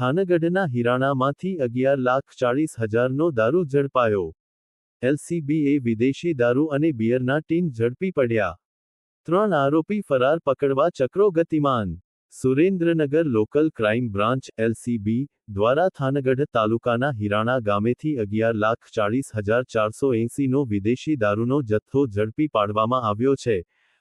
થાનગઢના હિરાણામાંથી અગિયાર લાખ ચાળીસ હજારનો દારૂ ઝડપાયો. એલસીબીએ વિદેશી દારૂ અને બિયરના ટીન ઝડપી પડ્યા. ત્રણ આરોપી ફરાર પકડવા ચક્રો ગતિમાન. Surendranagar local crime branch LCB દ્વારા થાનગઢ તાલુકાના હિરાણા ગામેથી અગિયાર લાખ ચાળીસ હજાર ચારસો એંસીનો વિદેશી દારૂનો જથ્થો ઝડપી પાડવામાં આવ્યો છે.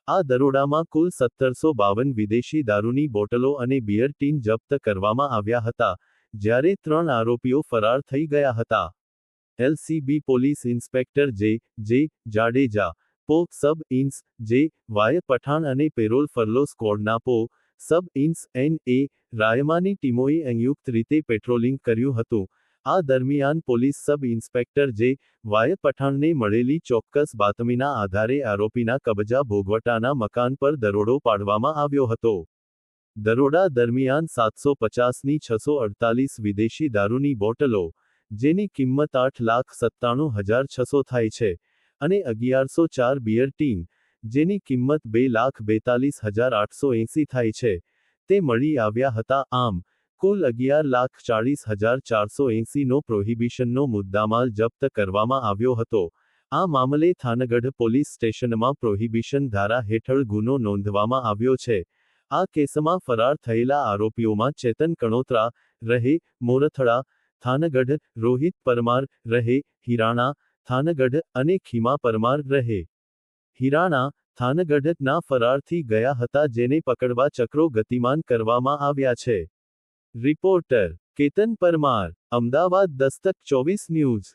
આ દરોડામાં કુલ સત્તરસો બાવન વિદેશી દારૂની બોટલો અને બિયર ટીન જપ્ત કરવામાં આવ્યા હતા, જ્યારે ત્રણ આરોપીઓ ફરાર થઈ ગયા હતા. એલસીબી પોલીસ ઇન્સ્પેક્ટર જે જે જાડેજા, પો, સબ ઇન્સ, જે, વાય પઠાણ અને પેરોલ ફરલો સ્કોડના પો, સબ ઇન્સ એન એ, રાયમાની ટીમોએ સંયુક્ત રીતે પેટ્રોલિંગ કર્યું હતું આ દરમિયાન police sub inspector J Y પઠાણને મળેલી ચોક્કસ બાતમીના આધારે આરોપીના કબજા ભોગવટાના મકાન પર દરોડો પાડવામાં આવ્યો હતો. દરોડા દરમિયાન સાતસો પચાસની છસો અડતાલીસ વિદેશી દારૂની બોટલો, જેની કિંમત આઠ લાખ સત્તાણું હજાર છસો થાય છે, અને અગિયારસો ચાર બિયર ટીન, જેની કિંમત બે લાખ બેતાલીસ હજાર આઠસો એંસી થાય છે, તે મળી આવ્યા હતા. આમ કુલ અગિયાર લાખ ચાળીસ હજાર ચારસો એંસીનો પ્રોહિબિશનનો મુદ્દામાલ જપ્ત કરવામાં આવ્યો હતો. આ મામલે થાનગઢ પોલીસ સ્ટેશનમાં પ્રોહિબિશન ધારા હેઠળ ગુનો નોંધવામાં આવ્યો છે. આ કેસમાં ફરાર થયેલા આરોપીઓમાં ચેતન કણોત્રા રહે મોરથડા થાનગઢ, રોહિત પરમાર રહે, હિરાણા, થાનગઢ અને ખીમા પરમાર રહે. હિરાણા થાનગઢના ફરારથી ગયા હતા જેને પકડવા ચક્રો ગતિમાન કરવામાં આવ્યા છે. રિપોર્ટર કેતન પરમાર અમદાવાદ દસ્તક ચોવીસ ન્યૂઝ